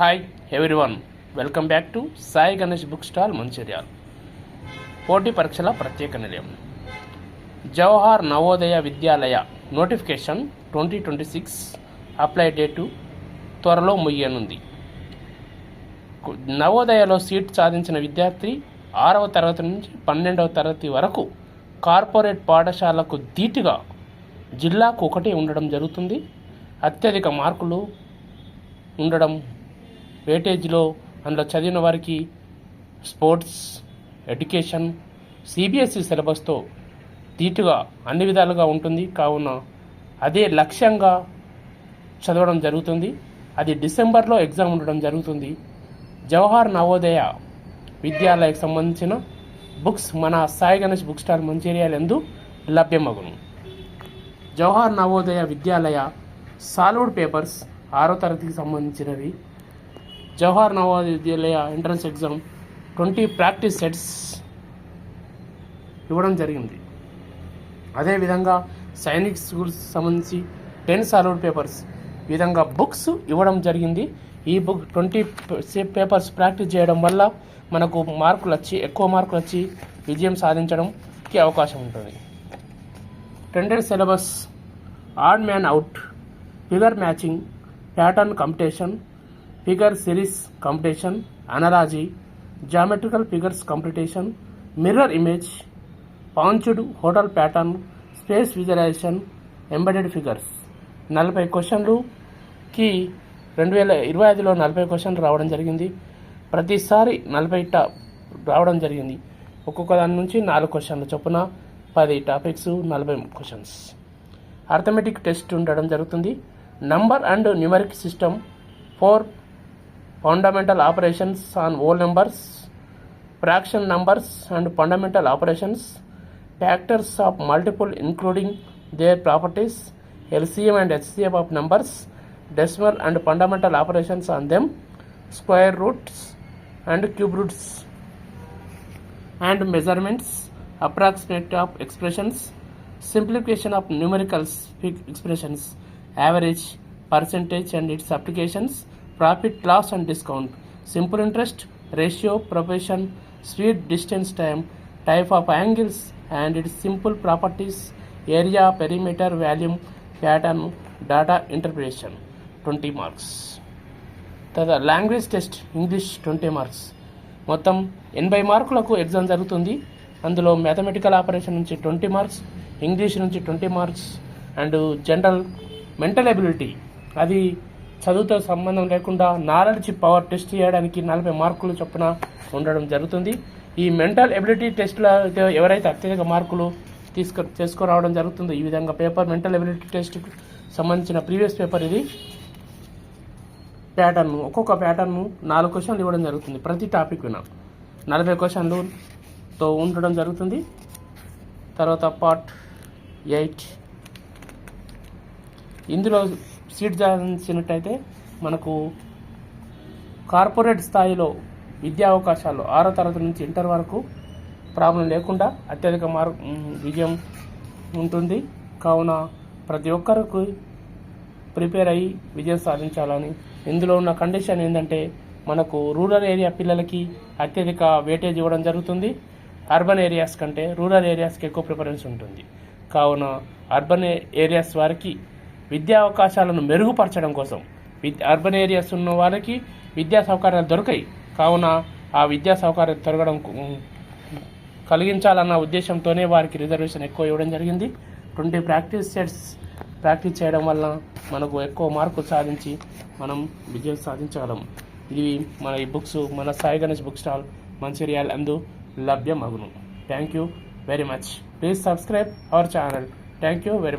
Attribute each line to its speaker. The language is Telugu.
Speaker 1: Hi everyone welcome back to Sai Ganesh book stall Mancherial పోటీ పరీక్షల ప్రత్యేక నిలయం Jawahar Navodaya Vidyalaya notification twenty twenty six apply date త్వరలో ముయ్యనుంది నవోదయలో సీట్ సాధించిన విద్యార్థి ఆరవ తరగతి నుంచి పన్నెండవ తరగతి వరకు కార్పొరేట్ పాఠశాలకు ధీటుగా జిల్లాకు ఒకటే ఉండడం జరుగుతుంది. అత్యధిక మార్కులు ఉండడం వేటేజ్లో అందులో చదివిన వారికి స్పోర్ట్స్ ఎడ్యుకేషన్ సిబిఎస్ఈ సిలబస్తో ధీటుగా అన్ని విధాలుగా ఉంటుంది. కావున అదే లక్ష్యంగా చదవడం జరుగుతుంది. అది డిసెంబర్లో ఎగ్జామ్ ఉండడం జరుగుతుంది. జవహర్ నవోదయ విద్యాలయకు సంబంధించిన బుక్స్ మన సాయి గణేష్ బుక్ స్టాల్ మంచిర్యాల ఎందు లభ్యమగును. జవహర్ నవోదయ విద్యాలయ సాలిడ్ పేపర్స్ ఆరో తరగతికి సంబంధించినవి. Jawahar Navodaya Vidyalaya entrance exam twenty practice sets ఇవ్వడం జరిగింది. అదేవిధంగా సైనిక్ స్కూల్స్ సంబంధించి టెన్ సాల్వుడ్ పేపర్స్ ఈ విధంగా బుక్స్ ఇవ్వడం జరిగింది. ఈ బుక్ ట్వంటీ పేపర్స్ ప్రాక్టీస్ చేయడం వల్ల మనకు మార్కులు వచ్చి ఎక్కువ మార్కులు వచ్చి విజయం సాధించడంకి అవకాశం ఉంటుంది. Trended syllabus odd man out figure matching pattern competition figure series competition analogy geometrical figures competition mirror image punched hole pattern space visualisation embedded figures. నలభై క్వశ్చన్లుకి రెండు వేల ఇరవై ఐదులో నలభై క్వశ్చన్లు రావడం జరిగింది. ప్రతిసారి నలభై టా రావడం జరిగింది. ఒక్కొక్క దాని నుంచి నాలుగు క్వశ్చన్లు చొప్పున పది టాపిక్స్ నలభై క్వశ్చన్స్. అర్థమెటిక్ టెస్ట్ ఉండడం జరుగుతుంది. Number and numeric system four fundamental operations on whole numbers, fraction numbers and fundamental operations, factors of multiple including their properties, LCM and HCM of numbers, decimal and fundamental operations on them, square roots and cube roots, and measurements, approximate of expressions, simplification of numerical expressions, average, percentage and its applications, profit loss and discount. Simple interest ratio proportion speed distance time type of angles and its simple properties area perimeter volume pattern data interpretation. Twenty marks. తర్వాత language test English twenty marks. మొత్తం ఎనభై మార్కులకు ఎగ్జామ్ జరుగుతుంది. అందులో మ్యాథమెటికల్ ఆపరేషన్ నుంచి ట్వంటీ మార్క్స్ ఇంగ్లీష్ నుంచి twenty marks and general mental ability. అది చదువుతో సంబంధం లేకుండా నాలెడ్జ్ పవర్ టెస్ట్ చేయడానికి నలభై మార్కులు చొప్పున ఉండడం జరుగుతుంది. ఈ మెంటల్ ఎబిలిటీ టెస్ట్లో అయితే ఎవరైతే అత్యధిక మార్కులు తీసుకు చేసుకురావడం జరుగుతుందో ఈ విధంగా పేపర్ మెంటల్ ఎబిలిటీ టెస్ట్కి సంబంధించిన ప్రీవియస్ పేపర్ ఇది. ప్యాటర్న్ ఒక్కొక్క ప్యాటర్న్ నాలుగు క్వశ్చన్లు ఇవ్వడం జరుగుతుంది. ప్రతి టాపిక్ విన నలభై క్వశ్చన్లుతో ఉండడం జరుగుతుంది. తర్వాత పార్ట్ ఎయిట్. ఇందులో సీట్ సాధించినట్టయితే మనకు కార్పొరేట్ స్థాయిలో విద్యా అవకాశాలు ఆరో తరగతి నుంచి ఇంటర్ వరకు ప్రాబ్లం లేకుండా అత్యధిక మార్క్ విజయం ఉంటుంది. కావున ప్రతి ఒక్కరికి ప్రిపేర్ అయ్యి విజయం సాధించాలని. ఇందులో ఉన్న కండిషన్ ఏంటంటే మనకు రూరల్ ఏరియా పిల్లలకి అత్యధిక వేటేజ్ ఇవ్వడం జరుగుతుంది. అర్బన్ ఏరియాస్ కంటే రూరల్ ఏరియాస్కి ఎక్కువ ప్రిఫరెన్స్ ఉంటుంది. కావున అర్బన్ ఏరియాస్ వారికి విద్యా అవకాశాలను మెరుగుపరచడం కోసం. అర్బన్ ఏరియాస్ ఉన్న వారికి విద్యా సౌకర్యాలు దొరకాయి. కావున ఆ విద్యా సౌకర్యం తొలగడం కలిగించాలన్న ఉద్దేశంతోనే వారికి రిజర్వేషన్ ఎక్కువ ఇవ్వడం జరిగింది. ట్వంటీ ప్రాక్టీస్ సెట్స్ ప్రాక్టీస్ చేయడం వల్ల మనకు ఎక్కువ మార్కులు సాధించి మనం విజయం సాధించగలం. ఇవి మన ఈ బుక్స్ మన సాయి గణేష్ బుక్ స్టాల్ మంచిర్యాల్ అందు లభ్యం అగును thank you very much. Please subscribe our channel. Thank you very much